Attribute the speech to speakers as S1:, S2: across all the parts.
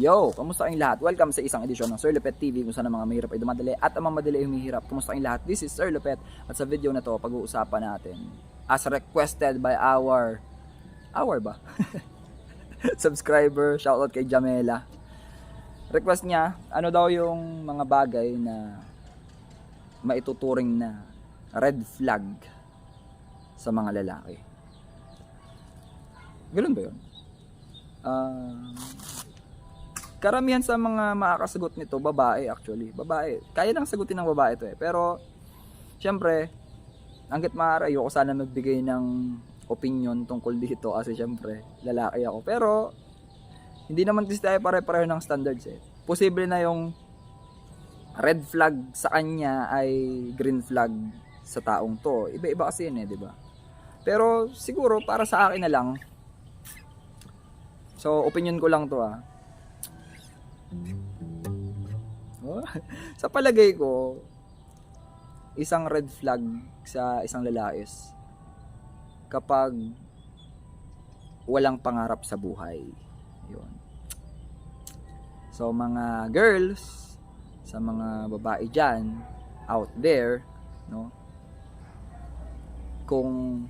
S1: Yo, kamusta kayong lahat? Welcome sa isang edisyon ng Sir Lupet TV kung saan ang mga mahirap ay dumadali at ang mga madali ay humihirap. Kamusta kayong lahat? This is Sir Lupet at sa video na to pag-uusapan natin as requested by our our ba? subscriber, shoutout kay Jamela. Request niya, ano daw yung mga bagay na maituturing na red flag sa mga lalaki. Ganun ba yun? Ah, karamihan sa mga makakasagot nito, babae actually. Babae. Kaya nang sagutin ng babae to eh. Pero, syempre, hanggat maaari, ayoko sana magbigay ng opinion tungkol dito kasi syempre, lalaki ako. Pero, hindi naman kasi tayo pare-pareho ng standards eh. Posible na yung red flag sa kanya ay green flag sa taong to. Iba-iba kasi yun eh, di ba? Pero siguro para sa akin na lang, so opinion ko lang to ah. Sa palagay ko, isang red flag sa isang lalaki is kapag walang pangarap sa buhay. Yun. So mga girls, sa mga babae dyan, out there, no? Kung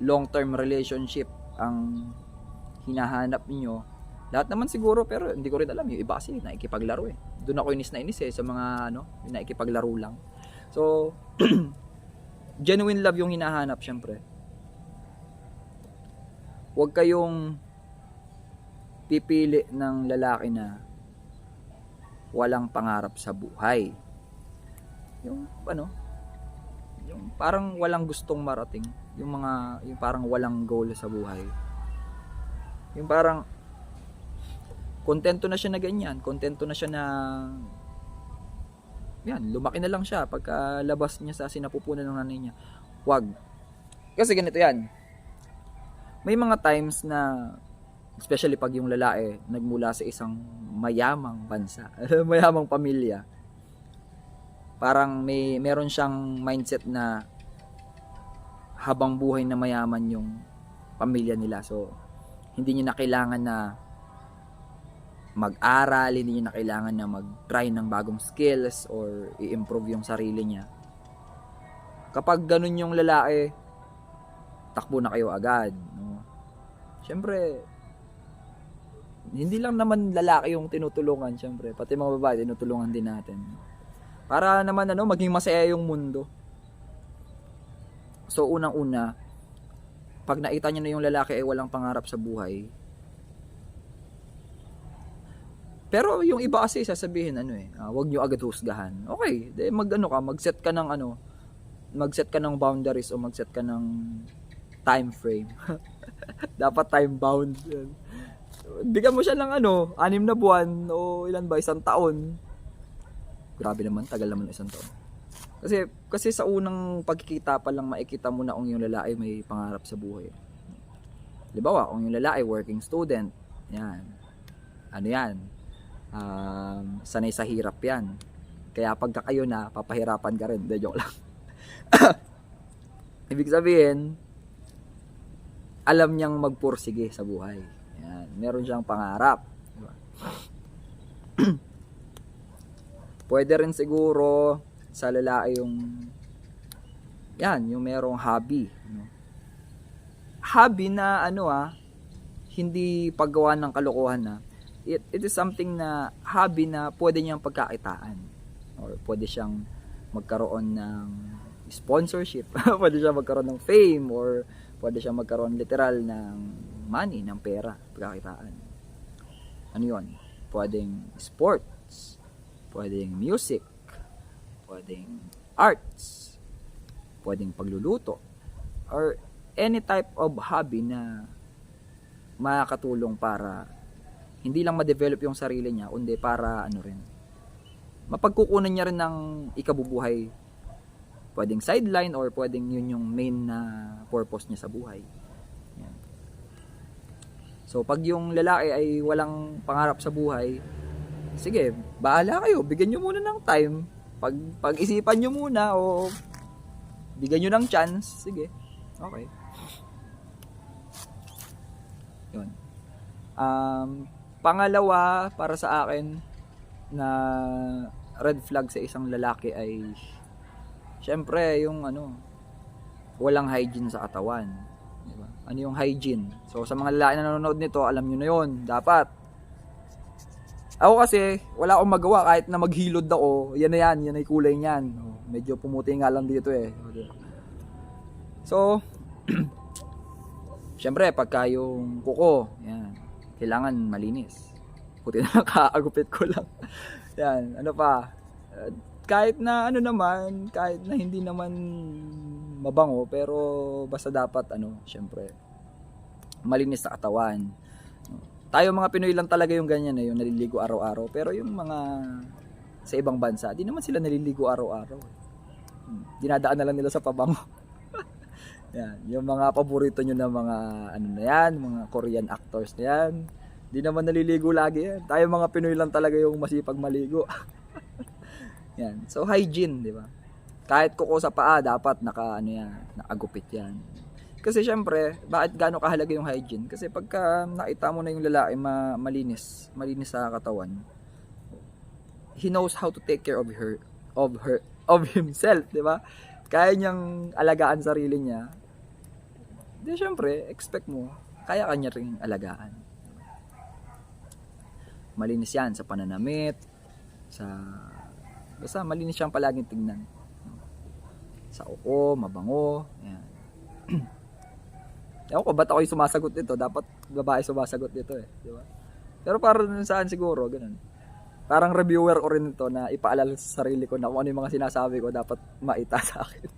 S1: long-term relationship ang hinahanap niyo, lahat naman siguro pero hindi ko rin alam yung iba kasi nakikipaglaro eh. Doon ako inis na inis eh sa mga ano, nakikipaglaro lang. So genuine love yung hinahanap syempre. Huwag kayong pipili ng lalaki na walang pangarap sa buhay. Yung ano, yung parang walang gustong marating, yung mga yung parang walang goal sa buhay. Yung parang kontento na siya na ganyan, kontento na siya na yan, lumaki na lang siya pagkalabas niya sa sinapupunan ng nanay niya. Wag. Kasi ganito yan. May mga times na especially pag yung lalaki nagmula sa isang mayamang bansa, mayamang pamilya. Parang may meron siyang mindset na habang buhay na mayaman yung pamilya nila. So hindi niya na kailangan na mag-aral, hindi niya na kailangan na mag-try ng bagong skills or i-improve yung sarili niya. Kapag ganun yung lalaki, takbo na kayo agad. No? Siyempre, hindi lang naman lalaki yung tinutulungan, siyempre. Pati mga babae, tinutulungan din natin. Para naman ano, maging masaya yung mundo. So, unang-una, pag nakita niyo na yung lalaki ay walang pangarap sa buhay, pero yung iba kasi sasabihin ano eh, ah, wag niyo agad husgahan. Okay, de mag ano ka, mag-set ka ng ano, mag-set ka ng boundaries o mag-set ka ng time frame. Dapat time bound. Yan. Bigyan mo siya ng ano, anim na buwan o ilan ba, isang taon. Grabe naman, tagal naman ng isang taon. Kasi kasi sa unang pagkikita pa lang makikita mo na kung yung lalaki may pangarap sa buhay. Halimbawa, kung yung lalaki working student, yan. Ano yan? Um, sanay sa hirap yan. Kaya pagka kayo na, papahirapan ka rin. De, joke lang. Ibig sabihin, alam niyang magpursige sa buhay. Yan. Meron siyang pangarap. Diba? Pwede rin siguro sa lalaki yung yan, yung merong hobby. No? Hobby na ano ah, hindi paggawa ng kalokohan na. It, it is something na hobby na pwede niyang pagkakitaan. Or pwede siyang magkaroon ng sponsorship. pwede siya magkaroon ng fame or pwede siya magkaroon literal ng money, ng pera, pagkakitaan. Ano yun? Pwedeng sports, pwedeng music, pwedeng arts, pwedeng pagluluto, or any type of hobby na makakatulong para hindi lang ma-develop yung sarili niya, kundi para ano rin, mapagkukunan niya rin ng ikabubuhay. Pwedeng sideline or pwedeng yun yung main na purpose niya sa buhay. Yan. So, pag yung lalaki ay walang pangarap sa buhay, sige, bahala kayo. Bigyan nyo muna ng time. Pag, pag-isipan nyo muna o bigyan nyo ng chance, sige. Okay. Yun. Um, Pangalawa, para sa akin, na red flag sa isang lalaki ay syempre yung ano, walang hygiene sa katawan. Di ba? Ano yung hygiene? So sa mga lalaki na nanonood nito, alam nyo na yun. Dapat. Ako kasi, wala akong magawa kahit na maghilod ako. Yan na yan, yan ay kulay niyan. Medyo pumuti nga lang dito eh. So, syempre, pagka yung kuko, yan, kailangan malinis. Puti na kaagupit ko lang. yan, ano pa, uh, kahit na ano naman, kahit na hindi naman mabango, pero basta dapat ano, syempre, malinis sa katawan. Tayo mga Pinoy lang talaga yung ganyan eh, yung naliligo araw-araw. Pero yung mga sa ibang bansa, di naman sila naliligo araw-araw. Hmm, Dinadaan na lang nila sa pabango. yan, yung mga paborito nyo na mga ano na yan, mga Korean actors na yan. Di naman naliligo lagi yan. Tayo mga Pinoy lang talaga yung masipag maligo. yan. So hygiene, di ba? Kahit kuko sa paa, dapat naka ano yan, nakagupit yan. Kasi syempre, bakit gaano kahalaga yung hygiene? Kasi pagka nakita mo na yung lalaki ma- malinis, malinis sa katawan, he knows how to take care of her, of her, of himself, di ba? Kaya niyang alagaan sarili niya. Di syempre, expect mo, kaya kanya ring alagaan. Malinis yan sa pananamit, sa basta malinis siyang palaging tingnan. Sa uko, mabango, yan. Ewan ko, ba't ako yung sumasagot nito? Dapat babae sumasagot nito eh. Di ba? Pero para dun saan siguro, ganun. Parang reviewer ko rin ito na ipaalala sa sarili ko na kung ano yung mga sinasabi ko dapat maita sa akin.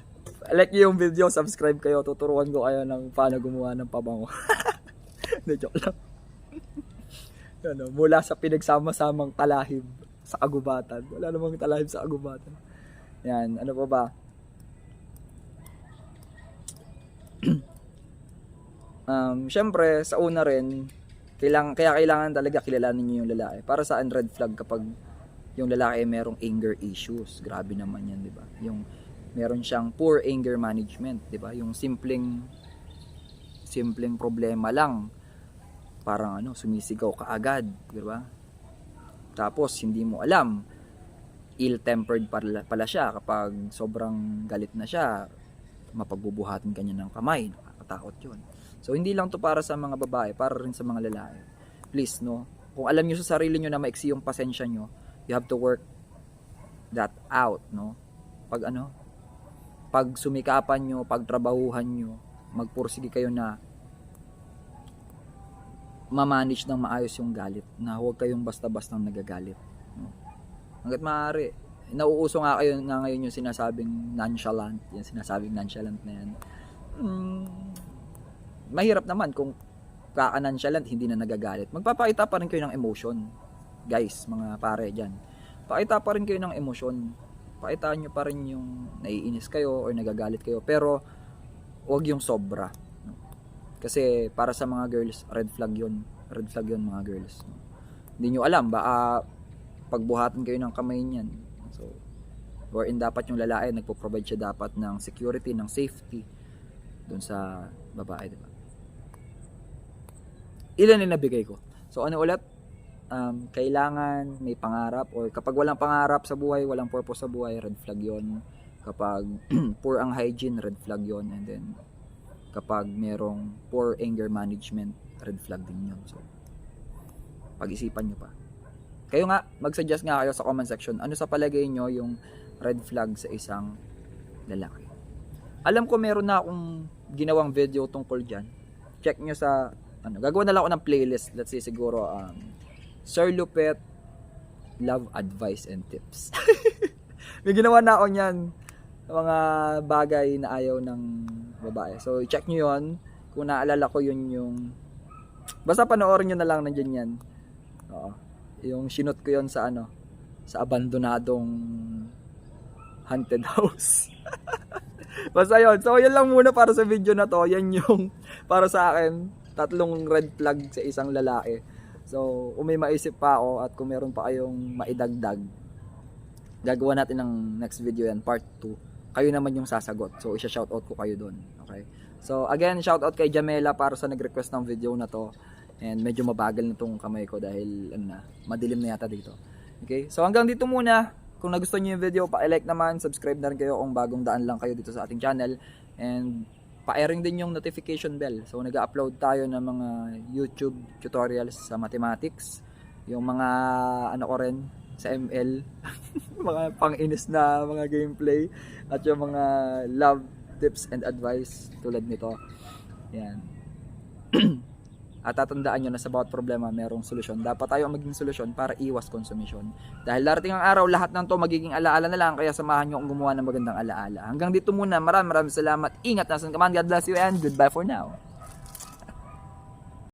S1: like yung video, subscribe kayo. Tuturuan ko kayo ng paano gumawa ng pabango. Hindi, joke lang. ano, mula sa pinagsama-samang talahib sa agubatan. Wala namang talahib sa agubatan. Yan, ano pa ba? um, syempre, sa una rin, kailangan, kaya kailangan talaga kilalanin niyo yung lalaki. Para saan red flag kapag yung lalaki ay merong anger issues. Grabe naman yan, di ba? Yung meron siyang poor anger management, di ba? Yung simpleng simpleng problema lang. Parang ano, sumisigaw ka agad, di ba? Tapos hindi mo alam. Ill-tempered pala, pala siya. Kapag sobrang galit na siya mapagbubuhatin kanya ng kamay. Nakakatakot yun. So hindi lang to para sa mga babae para rin sa mga lalaki. Please no? Kung alam niyo sa sarili niyo na maiksi yung pasensya niyo you have to work that out no? Pag ano pag sumikapan nyo pag trabahuhan nyo magpursige kayo na mamanage ng maayos yung galit na huwag kayong basta-bastang nagagalit. No? hanggat maaari nauuso nga kayo nga ngayon yung sinasabing nonchalant yung sinasabing nonchalant na yan. Mm, mahirap naman kung kaka-nonchalant hindi na nagagalit. Magpapakita pa rin kayo ng emotion guys mga pare dyan. Pakita pa rin kayo ng emosyon pakitaan nyo pa rin yung naiinis kayo or nagagalit kayo. Pero huwag yung sobra. Kasi para sa mga girls red flag yun. Red flag yun mga girls. No? hindi nyo alam baka pagbuhatin kayo ng kamay niyan. So wherein dapat yung lalaki nagpo-provide siya dapat ng security ng safety dun sa babae diba ilan yung nabigay ko? So ano ulit um, kailangan may pangarap or kapag walang pangarap sa buhay, walang purpose sa buhay, red flag yon Kapag poor ang hygiene, red flag yon And then, kapag merong poor anger management, red flag din yun. So, pag-isipan nyo pa. Kayo nga, mag-suggest nga kayo sa comment section, ano sa palagay nyo yung red flag sa isang lalaki. Alam ko meron na akong ginawang video tungkol dyan. Check nyo sa, ano, gagawa na lang ako ng playlist. Let's say siguro, um, Sir Lupet Love Advice and Tips. May ginawa na ako niyan mga bagay na ayaw ng babae. So, check nyo yon Kung naalala ko yun yung... Basta panoorin nyo na lang nandiyan yan. Oo. Yung sinot ko yon sa ano, sa abandonadong haunted house. Basta yun. So, yun lang muna para sa video na to. Yan yung para sa akin, tatlong red flag sa isang lalaki. So, kung may maisip pa ako at kung meron pa kayong maidagdag, gagawa natin ng next video yan, part 2. Kayo naman yung sasagot. So, isa-shoutout ko kayo doon. Okay? So again, shout out kay Jamela para sa nag-request ng video na to. And medyo mabagal na tong kamay ko dahil ano na, madilim na yata dito. Okay? So hanggang dito muna. Kung nagustuhan niyo yung video, pa-like naman, subscribe na rin kayo kung bagong daan lang kayo dito sa ating channel. And pa-airing din yung notification bell. So nag-upload tayo ng mga YouTube tutorials sa mathematics. Yung mga ano ko rin sa ML, mga pang-inis na mga gameplay at yung mga love tips and advice tulad nito. Yan. At tatandaan nyo na sa bawat problema merong solusyon. Dapat tayo ang maging solusyon para iwas consumption. Dahil darating ang araw, lahat ng to magiging alaala na lang. Kaya samahan nyo akong gumawa ng magandang alaala. Hanggang dito muna. Maraming maraming salamat. Ingat nasan ka man. God bless you and goodbye for now.